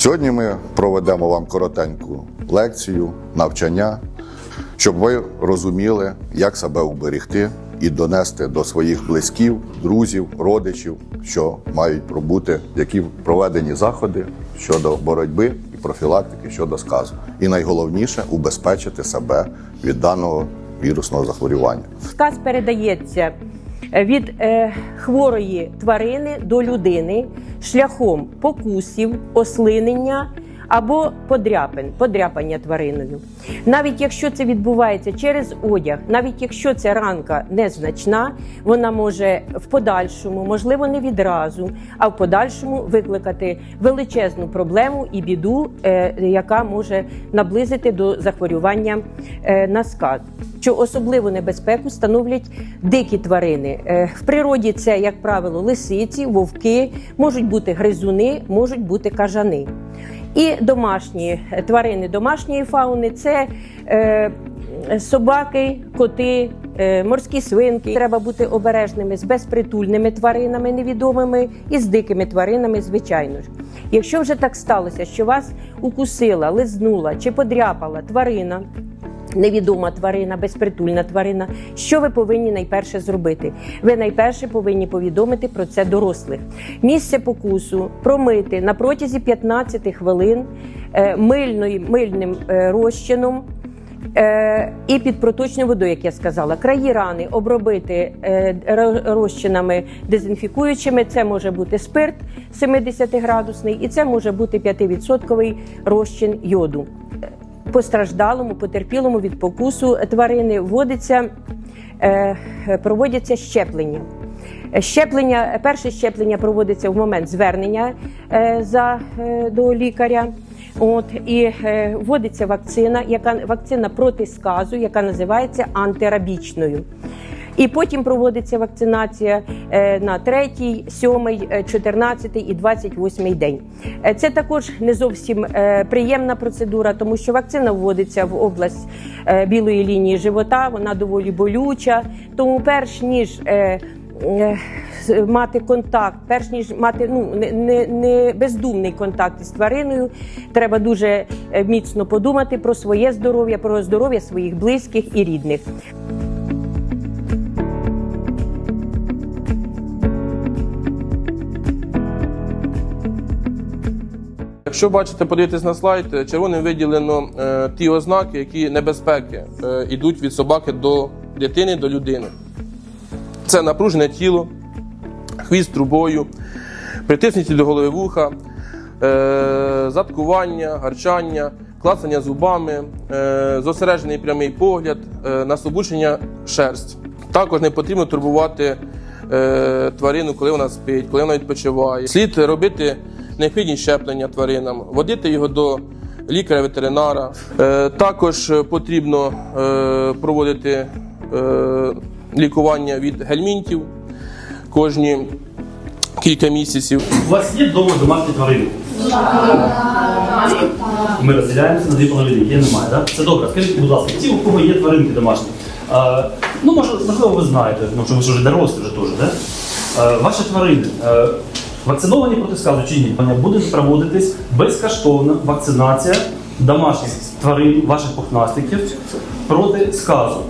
Сьогодні ми проведемо вам коротеньку лекцію, навчання, щоб ви розуміли, як себе уберегти і донести до своїх близьків, друзів, родичів, що мають пробути, які проведені заходи щодо боротьби і профілактики щодо сказу. І найголовніше убезпечити себе від даного вірусного захворювання. Сказ передається від е, хворої тварини до людини шляхом покусів, ослинення або подряпин, подряпання твариною. Навіть якщо це відбувається через одяг, навіть якщо ця ранка незначна, вона може в подальшому, можливо, не відразу, а в подальшому викликати величезну проблему і біду, е, яка може наблизити до захворювання е, на сказ. Що особливу небезпеку становлять дикі тварини. Е, В природі це, як правило, лисиці, вовки, можуть бути гризуни, можуть бути кажани. І домашні е, тварини домашньої фауни це е, собаки, коти, е, морські свинки. Треба бути обережними з безпритульними тваринами невідомими і з дикими тваринами, звичайно ж. Якщо вже так сталося, що вас укусила, лизнула чи подряпала тварина. Невідома тварина, безпритульна тварина. Що ви повинні найперше зробити? Ви найперше повинні повідомити про це дорослих. Місце покусу промити на протязі 15 хвилин е, мильною, мильним е, розчином. Е, і під проточною водою, як я сказала, краї рани обробити розчинами дезінфікуючими. Це може бути спирт 70-градусний, і це може бути 5% розчин йоду постраждалому, потерпілому від покусу тварини вводиться, е, проводяться щеплення. Щеплення, перше щеплення проводиться в момент звернення е, за, е, до лікаря. От і вводиться вакцина, яка вакцина проти сказу, яка називається антирабічною. І потім проводиться вакцинація е, на третій, сьомий, е, 14 і 28 день. Е, Це також не зовсім е, приємна процедура, тому що вакцина вводиться в область білої лінії живота, вона доволі болюча. Тому, перш ніж мати контакт, перш ніж мати ну не, не, бездумний контакт із твариною, треба дуже міцно подумати про своє здоров'я, про здоров'я своїх близьких і рідних. Якщо бачите, подивитесь на слайд, е, червоним виділено е, ті ознаки, які небезпеки е, йдуть від собаки до дитини, до людини. Це напружене тіло, хвіст трубою, притиснуті до голови вуха, е, заткування, гарчання, клацання зубами, е, зосереджений прямий погляд, е, насобучення шерсть. Також не потрібно турбувати е, тварину, коли вона спить, коли вона відпочиває. Слід робити необхідні щеплення тваринам, водити його до лікаря-ветеринара. Е, також е, потрібно е, проводити лікування від гельмінтів кожні кілька місяців. У вас є вдома домашні тварини? Ми розділяємося на дві половини, є немає, так? Це добре. Скажіть, будь ласка, ті, у кого є тваринки домашні, ну, може, можливо, ви знаєте, ну, що ви вже дорослі вже теж, так? Ваші тварини вакциновані проти сказу чи ні? Буде проводитись безкоштовна вакцинація домашніх тварин, ваших пухнастиків проти сказу.